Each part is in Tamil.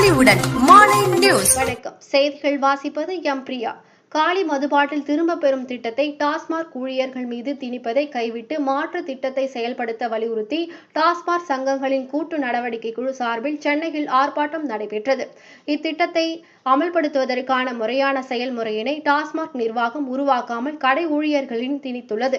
பொலிவுடன் மாலை நியூஸ். வணக்கம். செய்திகள் வாசிப்பது எம் பிரியா. காலி மதுபாட்டில் திரும்ப பெறும் திட்டத்தை டாஸ்மாக் ஊழியர்கள் மீது திணிப்பதை கைவிட்டு மாற்று திட்டத்தை செயல்படுத்த வலியுறுத்தி டாஸ்மாக் சங்கங்களின் கூட்டு நடவடிக்கை குழு சார்பில் சென்னையில் ஆர்ப்பாட்டம் நடைபெற்றது. இத்திட்டத்தை அமல்படுத்துவதற்கான முறையான செயல்முறையினை டாஸ்மாக் நிர்வாகம் உருவாக்காமல் கடை ஊழியர்களின் திணித்துள்ளது.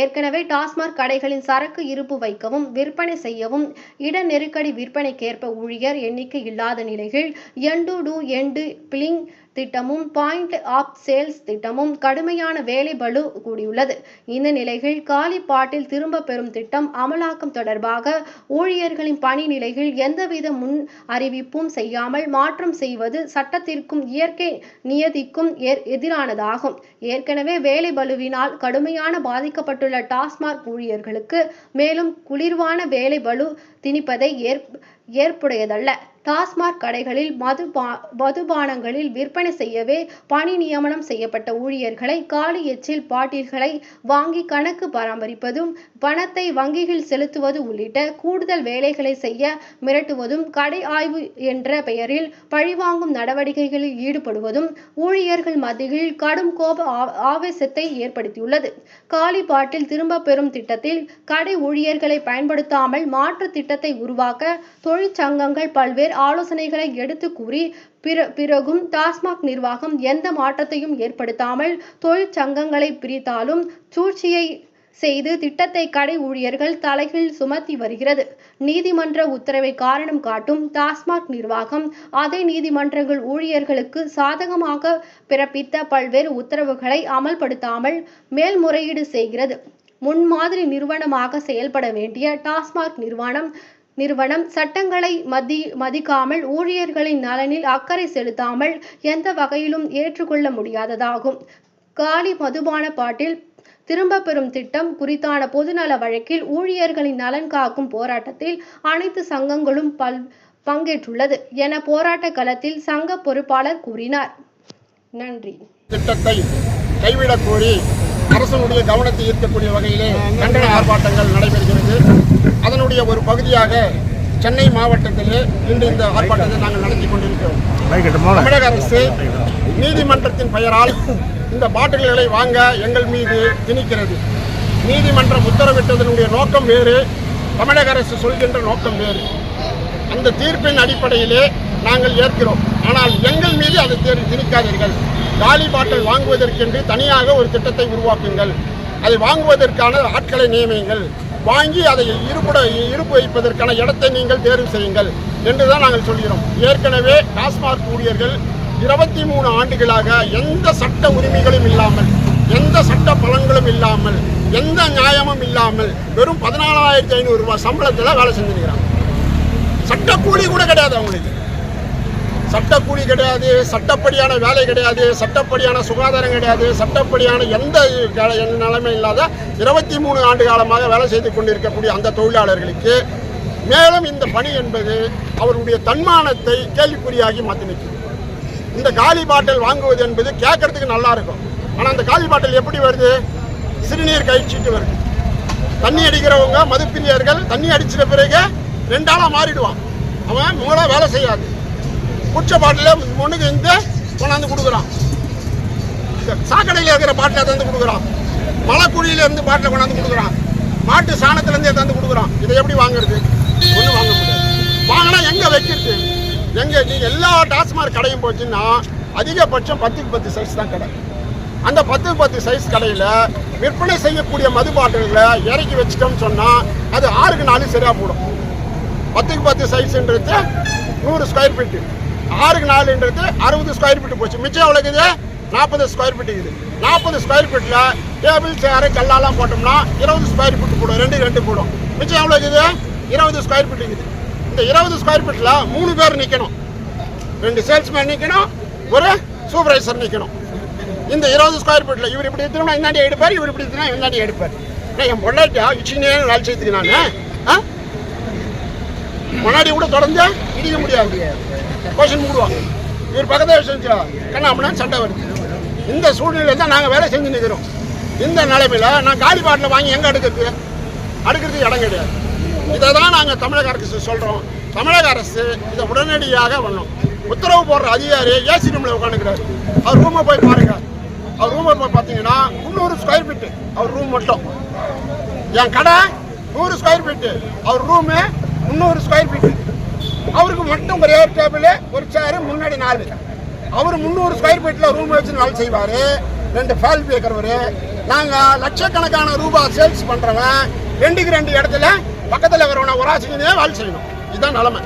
ஏற்கனவே டாஸ்மாக் கடைகளின் சரக்கு இருப்பு வைக்கவும் விற்பனை செய்யவும் இட நெருக்கடி விற்பனைக்கேற்ப ஊழியர் எண்ணிக்கை இல்லாத நிலையில் எண்டு டு எண்டு பிளிங் திட்டமும் பாயிண்ட் ஆஃப் சேல்ஸ் திட்டமும் கடுமையான வேலை பளு கூடியுள்ளது. இந்த நிலையில் காலி பாட்டில் திரும்ப பெறும் திட்டம் அமலாக்கம் தொடர்பாக ஊழியர்களின் பணி நிலையில் எந்தவித முன் அறிவிப்பும் செய்யாமல் மாற்றம் செய்வது சட்ட சட்டத்திற்கும் இயற்கை நியதிக்கும் ஏர்- எதிரானதாகும். ஏற்கனவே வேலை பலுவினால் கடுமையான பாதிக்கப்பட்டுள்ள டாஸ்மாக் ஊழியர்களுக்கு மேலும் குளிர்வான வேலை பலு திணிப்பதை ஏற்- ஏற்புடையதல்ல. டாஸ்மாக் கடைகளில் மது பா- மதுபானங்களில் விற்பனை செய்யவே பணி நியமனம் செய்யப்பட்ட ஊழியர்களை காலி எச்சில் பாட்டில்களை வாங்கி கணக்கு பராமரிப்பதும் பணத்தை வங்கியில் செலுத்துவது உள்ளிட்ட கூடுதல் வேலைகளை செய்ய மிரட்டுவதும் கடை ஆய்வு என்ற பெயரில் பழிவாங்கும் நடவடிக்கைகளில் ஈடுபடுவதும் ஊழியர்கள் மத்தியில் கடும் கோப ஆ- ஆவேசத்தை ஏற்படுத்தியுள்ளது. காலி பாட்டில் திரும்ப பெறும் திட்டத்தில் கடை ஊழியர்களை பயன்படுத்தாமல் மாற்று திட்டத்தை உருவாக்க தொழிற்சங்கங்கள் பல்வேறு ஆலோசனைகளை எடுத்து கூறி பிற- பிறகும் டாஸ்மாக் நிர்வாகம் எந்த மாற்றத்தையும் ஏற்படுத்தாமல் தொழிற்சங்கங்களை பிரித்தாலும் சூழ்ச்சியை செய்து திட்டத்தை கடை ஊழியர்கள் தலையில் சுமத்தி வருகிறது. நீதிமன்ற உத்தரவை காரணம் காட்டும் டாஸ்மாக் நிர்வாகம் அதே நீதிமன்றங்கள் ஊழியர்களுக்கு சாதகமாக பிறப்பித்த பல்வேறு உத்தரவுகளை அமல்படுத்தாமல் மேல்முறையீடு செய்கிறது. முன்மாதிரி நிறுவனமாக செயல்பட வேண்டிய டாஸ்மாக் நிறுவனம் நிறுவனம் சட்டங்களை மதி மதிக்காமல் ஊழியர்களின் நலனில் அக்கறை செலுத்தாமல் எந்த வகையிலும் ஏற்றுக்கொள்ள முடியாததாகும். காலி மதுபான பாட்டில் திரும்ப பெறும் திட்டம் குறித்தான பொதுநல வழக்கில் ஊழியர்களின் நலன் காக்கும் போராட்டத்தில் அனைத்து சங்கங்களும் பல் பங்கேற்றுள்ளது என போராட்ட களத்தில் சங்க பொறுப்பாளர் கூறினார். நன்றி. திட்டத்தை கைவிடக் கோரி அரசனுடைய கவனத்தை ஈர்க்கக்கூடிய வகையிலே கண்டன ஆர்ப்பாட்டங்கள் நடைபெறுகிறது. அதனுடைய ஒரு பகுதியாக சென்னை மாவட்டத்திலே இன்று இந்த ஆர்ப்பாட்டத்தை நாங்கள் நடத்தி கொண்டிருக்கிறோம். தமிழக அரசு நீதிமன்றத்தின் பெயரால் இந்த பாட்டில்களை வாங்க எங்கள் மீது திணிக்கிறது. நீதிமன்றம் உத்தரவிட்டதனுடைய நோக்கம் வேறு தமிழக அரசு சொல்கின்ற நோக்கம் வேறு. அந்த தீர்ப்பின் அடிப்படையிலே நாங்கள் ஏற்கிறோம். ஆனால் எங்கள் மீது அதை திணிக்காதீர்கள். காலி பாட்டில் வாங்குவதற்கென்று தனியாக ஒரு திட்டத்தை உருவாக்குங்கள். அதை வாங்குவதற்கான ஆட்களை நியமியுங்கள். வாங்கி அதை இருப்புட இருப்பு வைப்பதற்கான இடத்தை நீங்கள் தேர்வு செய்யுங்கள் என்று தான் நாங்கள் சொல்கிறோம். ஏற்கனவே டாஸ்மாக் ஊழியர்கள் இருபத்தி மூணு ஆண்டுகளாக எந்த சட்ட உரிமைகளும் இல்லாமல் எந்த சட்ட பலன்களும் இல்லாமல் எந்த நியாயமும் இல்லாமல் வெறும் பதினாலாயிரத்தி ஐநூறு ரூபாய் சம்பளத்தில் வேலை செஞ்சுருக்கிறாங்க. சட்டக்கூலி கூட கிடையாது அவங்களுக்கு. சட்டக்கூலி கிடையாது சட்டப்படியான வேலை கிடையாது சட்டப்படியான சுகாதாரம் கிடையாது சட்டப்படியான எந்த க- நிலைமை இல்லாத இருபத்தி மூணு ஆண்டு காலமாக வேலை செய்து கொண்டிருக்கக்கூடிய அந்த தொழிலாளர்களுக்கு மேலும் இந்த பணி என்பது அவருடைய தன்மானத்தை கேள்விக்குறியாகி மாற்றி நிற்கும். இந்த காலி பாட்டில் வாங்குவது என்பது கேட்கறதுக்கு நல்லா இருக்கும். ஆனால் அந்த காலி பாட்டில் எப்படி வருது? சிறுநீர் கழிச்சிட்டு வருது. தண்ணி அடிக்கிறவங்க மதுப்பிரியர்கள் தண்ணி அடிச்சிட்ட பிறகு ரெண்டாளாக மாறிடுவான். அவன் மூளை வேலை செய்யாது. குடிச்ச பாட்டில் பொண்ணுக்கு இந்த கொண்டாந்து கொடுக்குறான். சாக்கடையில் இருக்கிற பாட்டில் தந்து கொடுக்குறான். மலைக்குழியில இருந்து பாட்டில் கொண்டாந்து கொடுக்குறான். மாட்டு சாணத்துலேருந்தே தந்து கொடுக்குறான். இதை எப்படி வாங்குறது? ஒன்றும் வாங்க முடியாது. வாங்கினா எங்கே வைக்கிறது? எங்கே? நீங்கள் எல்லா டாஸ்மார்க் கடையும் போச்சுன்னா அதிகபட்சம் பத்துக்கு பத்து சைஸ் தான் கடை. அந்த பத்து பத்து சைஸ் கடையில் விற்பனை செய்யக்கூடிய மது பாட்டில்களை இறக்கி வச்சிட்டோம்னு சொன்னால் அது ஆறுக்கு நாலு சரியாக போடும். பத்துக்கு பத்து சைஸ்ன்றது நூறு ஸ்கொயர் ஃபீட்டு ஆறுக்கு நாலுன்றது அறுபது ஸ்கொயர் ஃபீட்டு போச்சு. மிச்சம் எவ்வளோ இருக்குது நாற்பது ஸ்கொயர் ஃபீட் இருக்குது நாற்பது ஸ்கொயர் ஃபீட்டில் டேபிள் சேரு கல்லாலாம் போட்டோம்னா இருபது ஸ்கொயர் ஃபீட் போடும். ரெண்டு ரெண்டு போடும். மிச்சம் எவ்வளோ இருக்குது இருபது ஸ்கொயர் ஃபீட் இருக்குது. இந்த இருபது ஸ்கொயர் ஃபீட்டில் மூணு பேர் நிற்கணும் ரெண்டு சேல்ஸ்மேன் நிற்கணும் ஒரு சூப்பர்வைசர் நிற்கணும் இந்த இருபது ஸ்கொயர் ஃபீட்டில் இவர் இப்படி எடுத்துனா இந்தாண்டி எடுப்பார் இவர் இப்படி எடுத்துனா இந்தாண்டி எடுப்பார். நான் என் பொண்டாட்டியா இச்சினே வேலை செய்யறதுக்கு நான் ஆ? முன்னாடி கூட தொடர்ந்து இடிக்க முடியாது. கொஷின் மூடுவாங்க. இவர் பக்கத்தில் செஞ்சா கண்ணா அப்படின்னா சண்டை வருது. இந்த சூழ்நிலையில் தான் நாங்கள் வேலை செஞ்சு நிற்கிறோம் இந்த நிலைமையில் நான் காலி பாட்டில் வாங்கி எங்கே அடுக்கிறது? அடுக்கிறதுக்கு இடம் கிடையாது. இதை தான் நாங்கள் தமிழக அரசு சொல்கிறோம் தமிழக அரசு இதை உடனடியாக பண்ணும் உத்தரவு போடுற அதிகாரி ஏசி ரூமில் உட்காந்துக்கிறார் அவர் ரூமை போய் பாருங்க. அவர் ரூமை போய் பார்த்தீங்கன்னா முந்நூறு ஸ்கொயர் ஃபீட்டு அவர் ரூம் மட்டும். என் கடை நூறு ஸ்கொயர் ஃபீட்டு அவர் ரூமு முந்நூறு ஸ்கொயர் ஃபீட் அவருக்கு மட்டும் ஒரே ஒரு டேபிள் ஒரு சேரு முன்னாடி நாலு. அவர் முந்நூறு ஸ்கொயர் ஃபீட்டில் ரூம் வச்சு வேலை செய்வார். ரெண்டு ஃபேல் பேக்கிறவர். நாங்கள் லட்சக்கணக்கான ரூபாய் சேல்ஸ் பண்ணுறவன் ரெண்டுக்கு ரெண்டு இடத்துல பக்கத்தில் இருக்கிறவனை உராசிக்கினே வேலை செய்யணும். இதுதான் நிலைமை.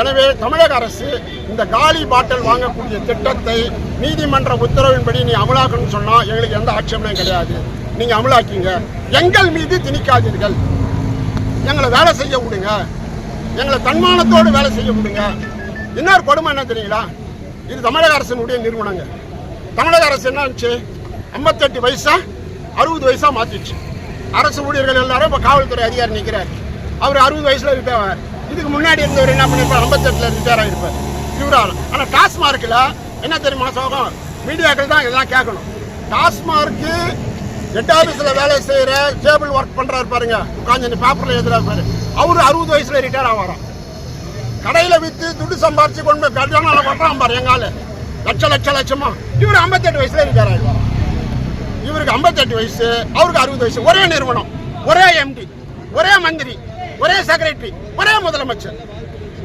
எனவே தமிழக அரசு இந்த காலி பாட்டில் வாங்கக்கூடிய திட்டத்தை நீதிமன்ற உத்தரவின்படி நீ அமலாக்கணும்னு சொன்னால் எங்களுக்கு எந்த ஆட்சேபனையும் கிடையாது. நீங்கள் அமலாக்கிங்க. எங்கள் மீது திணிக்காதீர்கள். எங்களை வேலை செய்ய விடுங்க. எங்களை தன்மானத்தோடு வேலை செய்ய விடுங்க. இன்னொரு கொடுமை என்ன தெரியுங்களா? இது தமிழக அரசினுடைய நிறுவனங்க. தமிழக அரசு என்ன இருந்துச்சு? ஐம்பத்தெட்டு வயசா அறுபது வயசா மாற்றிடுச்சு அரசு ஊழியர்கள் எல்லாரும் இப்போ காவல்துறை அதிகாரி நிற்கிறார் அவர் அறுபது வயசில் ரிட்டையர் இதுக்கு முன்னாடி இருந்தவர் என்ன பண்ணியிருப்பார் ஐம்பத்தெட்டில் ரிட்டையர் ஆகிருப்பார் இவரால். ஆனால் டாஸ்மார்க்கில் என்ன தெரியுமா சோகம்? மீடியாக்கள் தான் இதெல்லாம் கேட்கணும். டாஸ்மார்க்கு ஹெட் ஆஃபீஸில் வேலை செய்கிற டேபிள் ஒர்க் பண்ணுறாரு பாருங்க. உட்காந்து பேப்பரில் எழுதுறாரு பாரு. அவர் அறுபது வயசில் ரிட்டையர் ஆவாராம். கடையில் விற்று துட்டு சம்பாரிச்சு கொண்டு போய் கல்யாணம் பண்றான் பாரு எங்கால லட்ச லட்ச லட்சமா. இவர் 58 வயசுல ஆகிடுவார் இவருக்கு 58 வயசு அவருக்கு அறுபது வயசு. ஒரே நிறுவனம் ஒரே எம்டி ஒரே மந்திரி ஒரே செக்ரட்டரி ஒரே முதலமைச்சர்.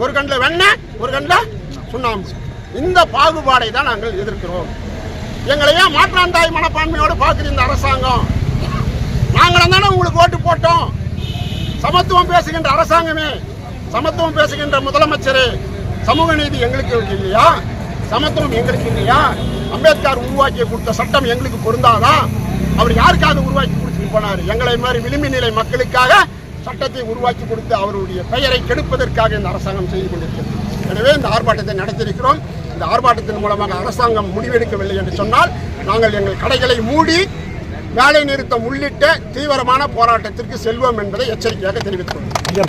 ஒரு கண்ணில் வெண்ணெய் ஒரு கண்ணில் சுண்ணாம்பு. இந்த பாகுபாடை தான் நாங்கள் எதிர்க்கிறோம். எங்களை ஏன் மாற்றாந்தாய் மனப்பான்மையோடு பார்க்குது இந்த அரசாங்கம்? நாங்களும் தானே உங்களுக்கு ஓட்டு போட்டோம். சமத்துவம் பேசுகின்ற அரசாங்கமே சமத்துவம் பேசுகின்ற முதலமைச்சரே சமூக நீதி எங்களுக்கு இல்லையா? சமத்துவம் எங்களுக்கு இல்லையா? அம்பேத்கர் உருவாக்கி கொடுத்த சட்டம் எங்களுக்கு பொருந்தாதா? அவர் யாருக்காக உருவாக்கி கொடுத்துட்டு போனார்? எங்களை மாதிரி விளிம்பு நிலை மக்களுக்காக சட்டத்தை உருவாக்கி கொடுத்து அவருடைய பெயரை கெடுப்பதற்காக இந்த அரசாங்கம் செய்து கொண்டிருக்கிறது. எனவே இந்த ஆர்ப்பாட்டத்தை நடத்தியிருக்கிறோம். இந்த ஆர்ப்பாட்டத்தின் மூலமாக அரசாங்கம் முடிவெடுக்கவில்லை என்று சொன்னால் நாங்கள் எங்கள் கடைகளை மூடி வேலை நிறுத்தம் உள்ளிட்ட தீவிரமான போராட்டத்திற்கு செல்வோம் என்பதை எச்சரிக்கையாக தெரிவித்துள்ளோம்